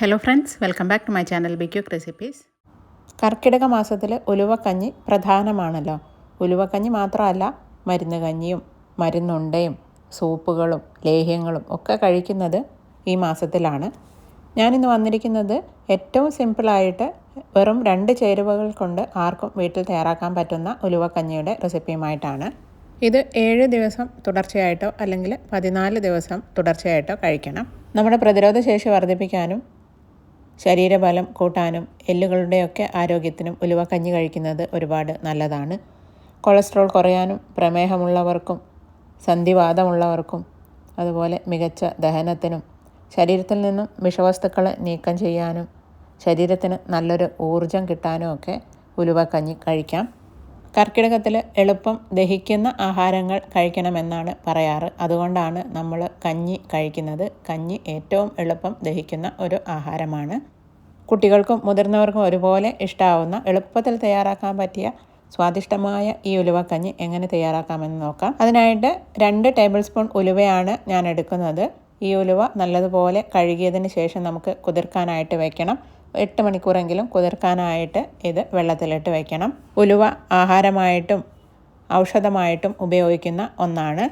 Hello friends welcome back to my channel ബിക്യൂക്ക് recipes കർക്കിടക മാസത്തിൽ ഉലുവക്കഞ്ഞി പ്രധാനമാണല്ലോ. ഉലുവക്കഞ്ഞി മാത്രമല്ല മരുന്ന് കഞ്ഞിയും മരുന്നുണ്ടയും സൂപ്പുകളും ലേഹ്യങ്ങളും ഒക്കെ കഴിക്കുന്നത് ഈ മാസത്തിലാണ്. ഞാനിന്ന് വന്നിരിക്കുന്നത് ഏറ്റവും സിമ്പിളായിട്ട് വെറും രണ്ട് ചേരുവകൾ കൊണ്ട് ആർക്കും വീട്ടിൽ തയ്യാറാക്കാൻ പറ്റുന്ന ഉലുവക്കഞ്ഞിയുടെ റെസിപ്പിയുമായിട്ടാണ് ഇത് ഏഴ് ദിവസം തുടർച്ചയായിട്ടോ അല്ലെങ്കിൽ പതിനാല് ദിവസം തുടർച്ചയായിട്ടോ കഴിക്കണം. നമ്മുടെ പ്രതിരോധ ശേഷി വർദ്ധിപ്പിക്കാനും ശരീരബലം കൂട്ടാനും എല്ലുകളുടെയൊക്കെ ആരോഗ്യത്തിനും ഉലുവ കഞ്ഞി കഴിക്കുന്നത് ഒരുപാട് നല്ലതാണ്. കൊളസ്ട്രോൾ കുറയാനും പ്രമേഹമുള്ളവർക്കും സന്ധിവാദമുള്ളവർക്കും അതുപോലെ മികച്ച ദഹനത്തിനും ശരീരത്തിൽ നിന്നും വിഷവസ്തുക്കളെ നീക്കം ചെയ്യാനും ശരീരത്തിന് നല്ലൊരു ഊർജം കിട്ടാനും ഒക്കെ കഞ്ഞി കഴിക്കാം. കർക്കിടകത്തിൽ എളുപ്പം ദഹിക്കുന്ന ആഹാരങ്ങൾ കഴിക്കണമെന്നാണ് പറയാറ്. അതുകൊണ്ടാണ് നമ്മൾ കഞ്ഞി കഴിക്കുന്നത്. കഞ്ഞി ഏറ്റവും എളുപ്പം ദഹിക്കുന്ന ഒരു ആഹാരമാണ്. കുട്ടികൾക്കും മുതിർന്നവർക്കും ഒരുപോലെ ഇഷ്ടാവുന്ന എളുപ്പത്തിൽ തയ്യാറാക്കാൻ പറ്റിയ സ്വാദിഷ്ടമായ ഈ ഉലുവക്കഞ്ഞി എങ്ങനെ തയ്യാറാക്കാമെന്ന് നോക്കാം. അതിനായിട്ട് രണ്ട് ടേബിൾ സ്പൂൺ ഉലുവയാണ് ഞാൻ എടുക്കുന്നത്. ഈ ഉലുവ നല്ലതുപോലെ കഴുകിയതിന് ശേഷം നമുക്ക് കുതിർക്കാനായിട്ട് വെക്കണം. എട്ട് മണിക്കൂറെങ്കിലും കുതിർക്കാനായിട്ട് ഇത് വെള്ളത്തിലിട്ട് വയ്ക്കണം ഉലുവ ആഹാരമായിട്ടും ഔഷധമായിട്ടും ഉപയോഗിക്കുന്ന ഒന്നാണ്.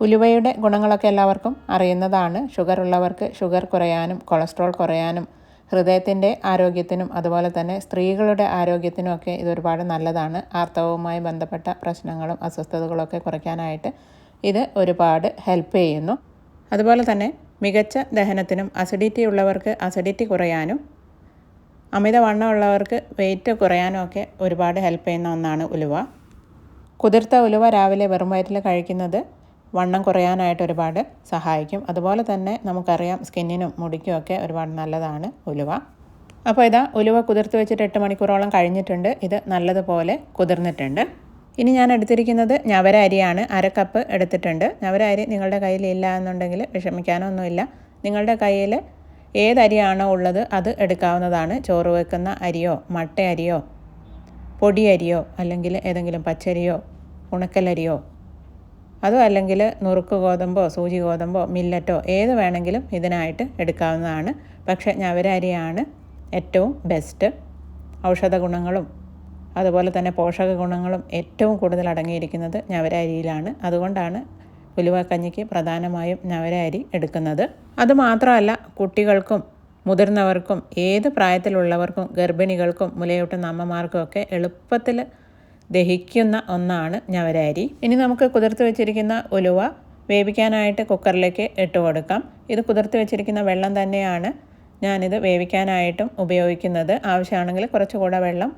ഉലുവയുടെ ഗുണങ്ങളൊക്കെ എല്ലാവർക്കും അറിയുന്നതാണ്. ഷുഗർ ഉള്ളവർക്ക് ഷുഗർ കുറയാനും കൊളസ്ട്രോൾ കുറയാനും ഹൃദയത്തിന്റെ ആരോഗ്യത്തിനും അതുപോലെ തന്നെ സ്ത്രീകളുടെ ആരോഗ്യത്തിനുമൊക്കെ ഇതൊരുപാട് നല്ലതാണ്. ആർത്തവവുമായി ബന്ധപ്പെട്ട പ്രശ്നങ്ങളും അസ്വസ്ഥതകളൊക്കെ കുറയ്ക്കാനായിട്ട് ഇത് ഒരുപാട് ഹെൽപ്പ് ചെയ്യുന്നു. അതുപോലെ തന്നെ മികച്ച ദഹനത്തിനും അസിഡിറ്റി ഉള്ളവർക്ക് അസിഡിറ്റി കുറയാനും അമിതവണ്ണമുള്ളവർക്ക് വെയിറ്റ് കുറയാനും ഒക്കെ ഒരുപാട് ഹെൽപ്പ് ചെയ്യുന്ന ഒന്നാണ് ഉലുവ. കുതിർത്ത ഉലുവ രാവിലെ വെറും വയറ്റിൽ കഴിക്കുന്നത് വണ്ണം കുറയാനായിട്ട് ഒരുപാട് സഹായിക്കും. അതുപോലെ തന്നെ നമുക്കറിയാം സ്കിന്നിനും മുടിക്കും ഒക്കെ ഒരുപാട് നല്ലതാണ് ഉലുവ. അപ്പോൾ ഇതാ ഉലുവ കുതിർത്ത് വെച്ചിട്ട് എട്ട് മണിക്കൂറോളം കഴിഞ്ഞിട്ടുണ്ട്. ഇത് നല്ലതുപോലെ കുതിർന്നിട്ടുണ്ട്. ഇനി ഞാൻ എടുത്തിരിക്കുന്നത് ഞവര അരിയാണ് അര കപ്പ് എടുത്തിട്ടുണ്ട്. ഞവര അരി നിങ്ങളുടെ കയ്യിൽ ഇല്ല എന്നുണ്ടെങ്കിൽ വിഷമിക്കാനൊന്നുമില്ല. നിങ്ങളുടെ കയ്യിൽ ഏതരിയാണോ ഉള്ളത് അത് എടുക്കാവുന്നതാണ്. ചോറ് വെക്കുന്ന അരിയോ മട്ട അരിയോ പൊടി അരിയോ അല്ലെങ്കിൽ ഏതെങ്കിലും പച്ചരിയോ ഉണക്കലരിയോ അതോ അല്ലെങ്കിൽ നുറുക്ക് ഗോതമ്പോ സൂചി ഗോതമ്പോ മില്ലറ്റോ ഏത് വേണമെങ്കിലും ഇതിനായിട്ട് എടുക്കാവുന്നതാണ്. പക്ഷേ ഞവരരിയാണ് ഏറ്റവും ബെസ്റ്റ് ഔഷധ ഗുണങ്ങളും അതുപോലെ തന്നെ പോഷക ഗുണങ്ങളും ഏറ്റവും കൂടുതൽ അടങ്ങിയിരിക്കുന്നത് ഞവര അരിയിലാണ്. അതുകൊണ്ടാണ് ഉലുവക്കഞ്ഞിക്ക് പ്രധാനമായും ഞവരരി അരി എടുക്കുന്നത്. അതുമാത്രമല്ല കുട്ടികൾക്കും മുതിർന്നവർക്കും ഏത് പ്രായത്തിലുള്ളവർക്കും ഗർഭിണികൾക്കും മുലയൂട്ടുന്ന അമ്മമാർക്കും ഒക്കെ എളുപ്പത്തിൽ ദഹിക്കുന്ന ഒന്നാണ് ഞവരാരി. ഇനി നമുക്ക് കുതിർത്ത് വെച്ചിരിക്കുന്ന ഉലുവ വേവിക്കാനായിട്ട് കുക്കറിലേക്ക് ഇട്ട് കൊടുക്കാം. ഇത് കുതിർത്ത് വെച്ചിരിക്കുന്ന വെള്ളം തന്നെയാണ് ഞാനിത് വേവിക്കാനായിട്ടും ഉപയോഗിക്കുന്നത്. ആവശ്യമാണെങ്കിൽ കുറച്ചുകൂടെ വെള്ളം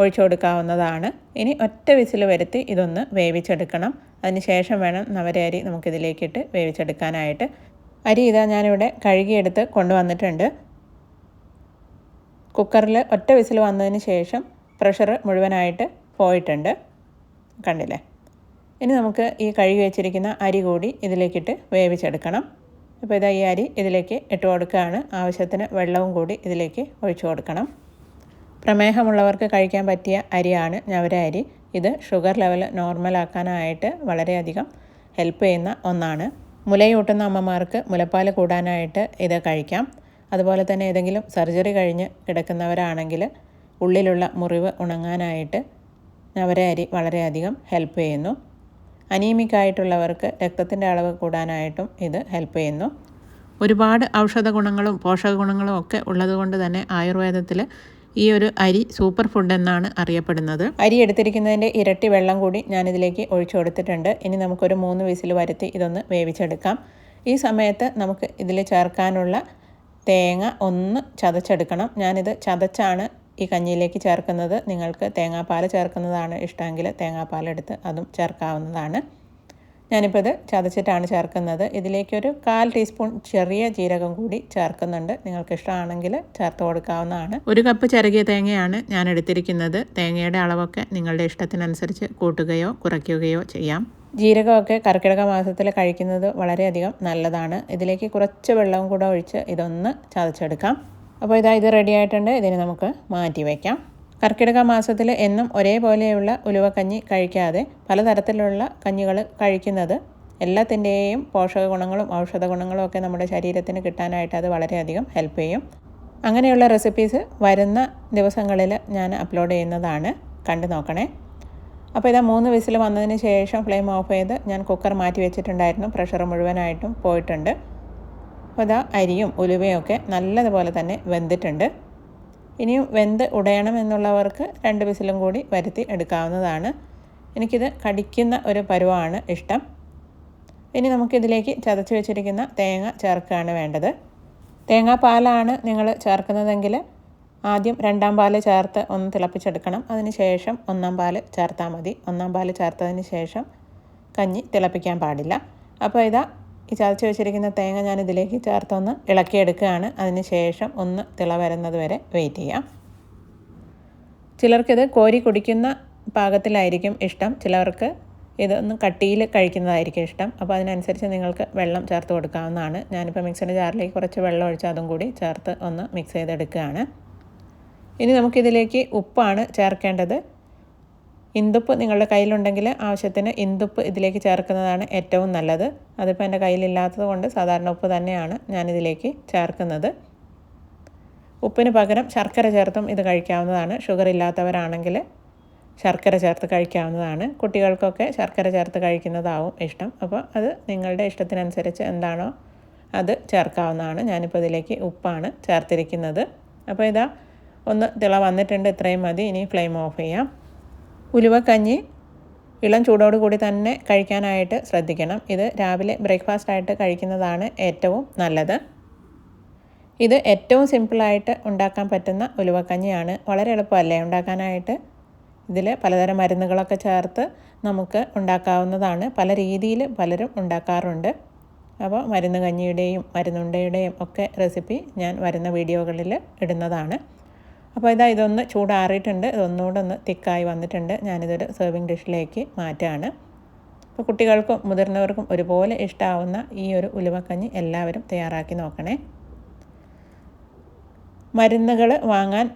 ഒഴിച്ചു കൊടുക്കാവുന്നതാണ്. ഇനി ഒറ്റ വിസിൽ വരുത്തി ഇതൊന്ന് വേവിച്ചെടുക്കണം. അതിന് ശേഷം വേണം നവരരി നമുക്കിതിലേക്കിട്ട് വേവിച്ചെടുക്കാനായിട്ട്. അരി ഇതാ ഞാനിവിടെ കഴുകിയെടുത്ത് കൊണ്ടുവന്നിട്ടുണ്ട്. കുക്കറിൽ ഒറ്റ വിസിൽ വന്നതിന് ശേഷം പ്രഷർ മുഴുവനായിട്ട് പോയിട്ടുണ്ട്. കണ്ടില്ലേ? ഇനി നമുക്ക് ഈ കഴുകി വെച്ചിരിക്കുന്ന അരി കൂടി ഇതിലേക്കിട്ട് വേവിച്ചെടുക്കണം. അപ്പോൾ ഇതാ ഈ അരി ഇതിലേക്ക് ഇട്ട് കൊടുക്കുകയാണ്. ആവശ്യത്തിന് വെള്ളവും കൂടി ഇതിലേക്ക് ഒഴിച്ചു കൊടുക്കണം. പ്രമേഹമുള്ളവർക്ക് കഴിക്കാൻ പറ്റിയ അരിയാണ് ഞവര അരി. ഇത് ഷുഗർ ലെവൽ നോർമലാക്കാനായിട്ട് വളരെയധികം ഹെൽപ്പ് ചെയ്യുന്ന ഒന്നാണ്. മുലയൂട്ടുന്ന അമ്മമാർക്ക് മുലപ്പാൽ കൂടാനായിട്ട് ഇത് കഴിക്കാം. അതുപോലെ തന്നെ ഏതെങ്കിലും സർജറി കഴിഞ്ഞ് കിടക്കുന്നവരാണെങ്കിൽ ഉള്ളിലുള്ള മുറിവ് ഉണങ്ങാനായിട്ട് ഞവര അരി വളരെയധികം ഹെൽപ്പ് ചെയ്യുന്നു. അനീമിക് ആയിട്ടുള്ളവർക്ക് രക്തത്തിന്റെ അളവ് കൂടാനായിട്ടും ഇത് ഹെൽപ്പ് ചെയ്യുന്നു. ഒരുപാട് ഔഷധ ഗുണങ്ങളും പോഷക ഗുണങ്ങളും ഒക്കെ ഉള്ളതുകൊണ്ട് തന്നെ ആയുർവേദത്തിൽ ഈ ഒരു അരി സൂപ്പർ ഫുഡ് എന്നാണ് അറിയപ്പെടുന്നത്. അരി എടുത്തിരിക്കുന്നതിന്റെ ഇരട്ടി വെള്ളം കൂടി ഞാനിതിലേക്ക് ഒഴിച്ചു കൊടുത്തിട്ടുണ്ട്. ഇനി നമുക്കൊരു മൂന്ന് വിസിൽ വരുത്തി ഇതൊന്ന് വേവിച്ചെടുക്കാം. ഈ സമയത്ത് നമുക്ക് ഇതിൽ ചേർക്കാനുള്ള തേങ്ങ ഒന്ന് ചതച്ചെടുക്കണം. ഞാനിത് ചതച്ചാണ് ഈ കഞ്ഞിയിലേക്ക് ചേർക്കുന്നത്. നിങ്ങൾക്ക് തേങ്ങാപ്പാൽ ചേർക്കുന്നതാണ് ഇഷ്ടമെങ്കിൽ തേങ്ങാപ്പാലെടുത്ത് അതും ചേർക്കാവുന്നതാണ്. ഞാനിപ്പോൾ ഇത് ചതച്ചിട്ടാണ് ചേർക്കുന്നത്. ഇതിലേക്കൊരു കാൽ ടീസ്പൂൺ ചെറിയ ജീരകം കൂടി ചേർക്കുന്നുണ്ട്. നിങ്ങൾക്ക് ഇഷ്ടമാണെങ്കിൽ ചേർത്ത് കൊടുക്കാവുന്നതാണ്. ഒരു കപ്പ് ചിരകിയ തേങ്ങയാണ് ഞാൻ എടുത്തിരിക്കുന്നത്. തേങ്ങയുടെ അളവൊക്കെ നിങ്ങളുടെ ഇഷ്ടത്തിനനുസരിച്ച് കൂട്ടുകയോ കുറയ്ക്കുകയോ ചെയ്യാം. ജീരകമൊക്കെ കർക്കിടക മാസത്തിൽ കഴിക്കുന്നത് വളരെയധികം നല്ലതാണ്. ഇതിലേക്ക് കുറച്ച് വെള്ളവും കൂടെ ഒഴിച്ച് ഇതൊന്ന് ചതച്ചെടുക്കാം. അപ്പോൾ ഇതാ ഇത് റെഡി ആയിട്ടുണ്ട്. ഇതിന് നമുക്ക് മാറ്റി വയ്ക്കാം. കർക്കിടക മാസത്തിൽ എന്നും ഒരേപോലെയുള്ള ഉലുവക്കഞ്ഞി കഴിക്കാതെ പലതരത്തിലുള്ള കഞ്ഞികൾ കഴിക്കുന്നത് എല്ലാത്തിന്റെയും പോഷക ഗുണങ്ങളും ഔഷധ ഗുണങ്ങളും ഒക്കെ നമ്മുടെ ശരീരത്തിന് കിട്ടാനായിട്ട് അത് വളരെയധികം ഹെൽപ്പ് ചെയ്യും. അങ്ങനെയുള്ള റെസിപ്പീസ് വരുന്ന ദിവസങ്ങളിൽ ഞാൻ അപ്ലോഡ് ചെയ്യുന്നതാണ്. കണ്ടു നോക്കണേ. അപ്പോൾ ഇതാ മൂന്ന് വിസിൽ വന്നതിന് ശേഷം ഫ്ലെയിം ഓഫ് ചെയ്ത് ഞാൻ കുക്കർ മാറ്റി വെച്ചിട്ടുണ്ടായിരുന്നു. പ്രഷർ മുഴുവനായിട്ടും പോയിട്ടുണ്ട്. അപ്പോൾ ഇതാ അരിയും ഉലുവയും ഒക്കെ നല്ലതുപോലെ തന്നെ വെന്തിട്ടുണ്ട്. ഇനിയും വെന്ത് ഉടയണം എന്നുള്ളവർക്ക് രണ്ട് വിസിലും കൂടി വരുത്തി എടുക്കാവുന്നതാണ്. എനിക്കിത് കടിക്കുന്ന ഒരു പരുവമാണ് ഇഷ്ടം. ഇനി നമുക്കിതിലേക്ക് ചതച്ച് വെച്ചിരിക്കുന്ന തേങ്ങ ചേർക്കുകയാണ് വേണ്ടത്. തേങ്ങാപ്പാലാണ് നിങ്ങൾ ചേർക്കുന്നതെങ്കിൽ ആദ്യം രണ്ടാം പാൽ ചേർത്ത് ഒന്ന് തിളപ്പിച്ചെടുക്കണം. അതിന് ശേഷം ഒന്നാം പാൽ ചേർത്താൽ മതി. ഒന്നാം പാൽ ചേർത്തതിന് ശേഷം കഞ്ഞി തിളപ്പിക്കാൻ പാടില്ല. അപ്പോൾ ഇതാ ഈ ചതച്ച് വെച്ചിരിക്കുന്ന തേങ്ങ ഞാൻ ഇതിലേക്ക് ചേർത്തൊന്ന് ഇളക്കിയെടുക്കുകയാണ്. അതിന് ശേഷം ഒന്ന് തിള വരുന്നത് വരെ വെയിറ്റ് ചെയ്യാം. ചിലർക്കിത് കോരി കുടിക്കുന്ന പാകത്തിലായിരിക്കും ഇഷ്ടം. ചിലർക്ക് ഇതൊന്ന് കട്ടിയിൽ കഴിക്കുന്നതായിരിക്കും ഇഷ്ടം. അപ്പോൾ അതിനനുസരിച്ച് നിങ്ങൾക്ക് വെള്ളം ചേർത്ത് കൊടുക്കാവുന്നതാണ്. ഞാനിപ്പോൾ മിക്സിന്റെ ജാറിലേക്ക് കുറച്ച് വെള്ളം ഒഴിച്ച് അതും കൂടി ചേർത്ത് ഒന്ന് മിക്സ് ചെയ്തെടുക്കുകയാണ്. ഇനി നമുക്കിതിലേക്ക് ഉപ്പാണ് ചേർക്കേണ്ടത്. ഇന്തുപ്പ് നിങ്ങളുടെ കയ്യിലുണ്ടെങ്കിൽ ആവശ്യത്തിന് ഇന്തുപ്പ് ഇതിലേക്ക് ചേർക്കുന്നതാണ് ഏറ്റവും നല്ലത്. അതിപ്പോൾ എന്റെ കയ്യിലില്ലാത്തത് കൊണ്ട് സാധാരണ ഉപ്പ് തന്നെയാണ് ഞാനിതിലേക്ക് ചേർക്കുന്നത്. ഉപ്പിന് പകരം ശർക്കര ചേർത്തും ഇത് കഴിക്കാവുന്നതാണ്. ഷുഗർ ഇല്ലാത്തവരാണെങ്കിൽ ശർക്കര ചേർത്ത് കഴിക്കാവുന്നതാണ്. കുട്ടികൾക്കൊക്കെ ശർക്കര ചേർത്ത് കഴിക്കുന്നതാവും ഇഷ്ടം. അപ്പോൾ അത് നിങ്ങളുടെ ഇഷ്ടത്തിനനുസരിച്ച് എന്താണോ അത് ചേർക്കാവുന്നതാണ്. ഞാനിപ്പോൾ ഇതിലേക്ക് ഉപ്പാണ് ചേർത്തിരിക്കുന്നത്. അപ്പോൾ ഇതാ ഒന്ന് തിള വന്നിട്ടുണ്ട്. ഇത്രയും മതി. ഇനി ഫ്ലെയിം ഓഫ് ചെയ്യാം. ഉലുവക്കഞ്ഞി ഇളം ചൂടോട് കൂടി തന്നെ കഴിക്കാനായിട്ട് ശ്രദ്ധിക്കണം. ഇത് രാവിലെ ബ്രേക്ക്ഫാസ്റ്റ് ആയിട്ട് കഴിക്കുന്നതാണ് ഏറ്റവും നല്ലത്. ഇത് ഏറ്റവും സിമ്പിളായിട്ട് ഉണ്ടാക്കാൻ പറ്റുന്ന ഉലുവക്കഞ്ഞിയാണ്. വളരെ എളുപ്പമല്ലേ ഉണ്ടാക്കാനായിട്ട്? ഇതിൽ പലതരം മരുന്നുകളൊക്കെ ചേർത്ത് നമുക്ക് ഉണ്ടാക്കാവുന്നതാണ്. പല രീതിയിൽ പലരും ഉണ്ടാക്കാറുണ്ട്. അപ്പോൾ മരുന്ന് കഞ്ഞിയുടെയും മരുന്നുണ്ടയുടെയും ഒക്കെ റെസിപ്പി ഞാൻ വരുന്ന വീഡിയോകളിൽ ഇടുന്നതാണ്. അപ്പോൾ ഇതാ ഇതൊന്ന് ചൂടാറിയിട്ടുണ്ട്. ഇതൊന്നുകൂടെ ഒന്ന് തിക്കായി വന്നിട്ടുണ്ട്. ഞാനിതൊരു സെർവിങ് ഡിഷിലേക്ക് മാറ്റുകയാണ്. അപ്പോൾ കുട്ടികൾക്കും മുതിർന്നവർക്കും ഒരുപോലെ ഇഷ്ടമാവുന്ന ഈ ഒരു ഉലുവക്കഞ്ഞി എല്ലാവരും തയ്യാറാക്കി നോക്കണേ. മരുന്നുകൾ വാങ്ങാൻ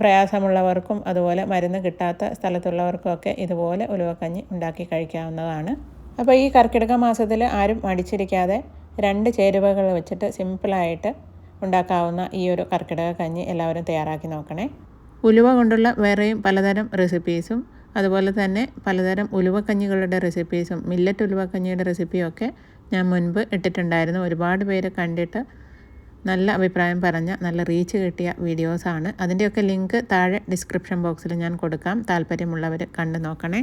പ്രയാസമുള്ളവർക്കും അതുപോലെ മരുന്ന് കിട്ടാത്ത സ്ഥലത്തുള്ളവർക്കുമൊക്കെ ഇതുപോലെ ഉലുവക്കഞ്ഞി ഉണ്ടാക്കി കഴിക്കാവുന്നതാണ്. അപ്പോൾ ഈ കർക്കിടക മാസത്തിൽ ആരും മടിച്ചിരിക്കാതെ രണ്ട് ചേരുവകൾ വെച്ചിട്ട് സിമ്പിളായിട്ട് ഉണ്ടാക്കാവുന്ന ഈ ഒരു കർക്കിടക കഞ്ഞി എല്ലാവരും തയ്യാറാക്കി നോക്കണേ. ഉലുവ കൊണ്ടുള്ള വേറെയും പലതരം റെസിപ്പീസും അതുപോലെ തന്നെ പലതരം ഉലുവക്കഞ്ഞികളുടെ റെസിപ്പീസും മില്ലറ്റ് ഉലുവക്കഞ്ഞിയുടെ റെസിപ്പിയും ഒക്കെ ഞാൻ മുൻപ് ഇട്ടിട്ടുണ്ടായിരുന്നു. ഒരുപാട് പേര് കണ്ടിട്ട് നല്ല അഭിപ്രായം പറഞ്ഞ നല്ല റീച്ച് കിട്ടിയ വീഡിയോസാണ് അതിന്റെയൊക്കെ ലിങ്ക് താഴെ ഡിസ്ക്രിപ്ഷൻ ബോക്സിൽ ഞാൻ കൊടുക്കാം. താല്പര്യമുള്ളവർ കണ്ടു നോക്കണേ.